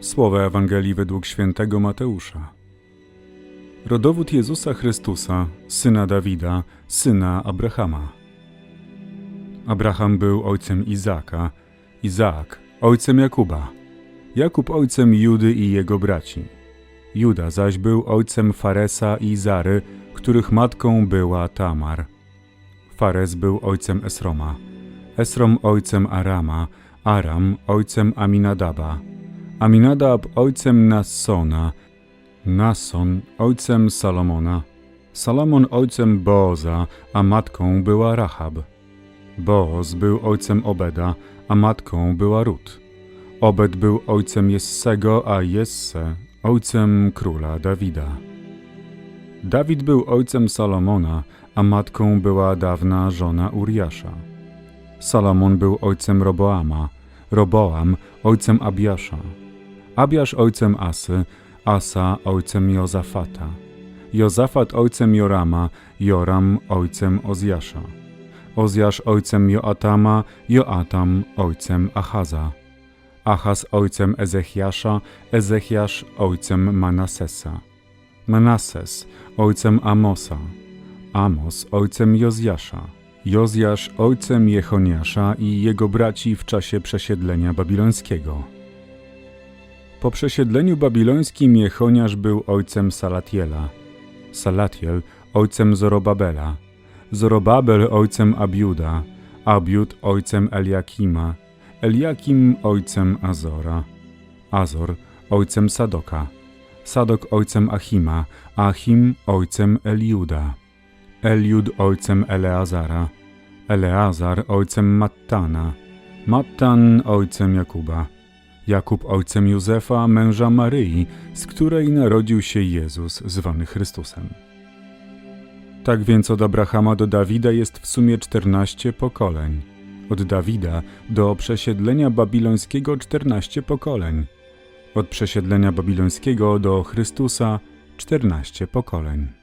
Słowa Ewangelii według świętego Mateusza. Rodowód Jezusa Chrystusa, syna Dawida, syna Abrahama. Abraham był ojcem Izaaka, Izaak ojcem Jakuba, Jakub ojcem Judy i jego braci. Juda zaś był ojcem Faresa i Zary, których matką była Tamar. Fares był ojcem Esroma, Esrom ojcem Arama, Aram ojcem Aminadaba, Aminadab ojcem Nassona, Nasson ojcem Salomona, Salomon ojcem Booza, a matką była Rahab. Booz był ojcem Obeda, a matką była Rut. Obed był ojcem Jessego, a Jesse ojcem króla Dawida. Dawid był ojcem Salomona, a matką była dawna żona Uriasza. Salomon był ojcem Roboama, Roboam ojcem Abiasza, Abiasz ojcem Asy, Asa ojcem Jozafata, Jozafat ojcem Jorama, Joram ojcem Ozjasza, Ozjasz ojcem Joatama, Joatam ojcem Achaza, Achaz ojcem Ezechiasza, Ezechiasz ojcem Manasesa, Manases ojcem Amosa, Amos ojcem Jozjasza, Jozjasz ojcem Jechoniasza i jego braci w czasie przesiedlenia babilońskiego. Po przesiedleniu babilońskim Jechoniasz był ojcem Salatiela, Salatiel ojcem Zorobabela, Zorobabel ojcem Abiuda, Abiud ojcem Eliakima, Eliakim ojcem Azora, Azor ojcem Sadoka, Sadok ojcem Achima, Achim ojcem Eliuda, Eliud ojcem Eleazara, Eleazar ojcem Mattana, Mattan ojcem Jakuba, Jakub ojcem Józefa, męża Maryi, z której narodził się Jezus, zwany Chrystusem. Tak więc od Abrahama do Dawida jest w sumie 14 pokoleń. Od Dawida do przesiedlenia babilońskiego 14 pokoleń. Od przesiedlenia babilońskiego do Chrystusa 14 pokoleń.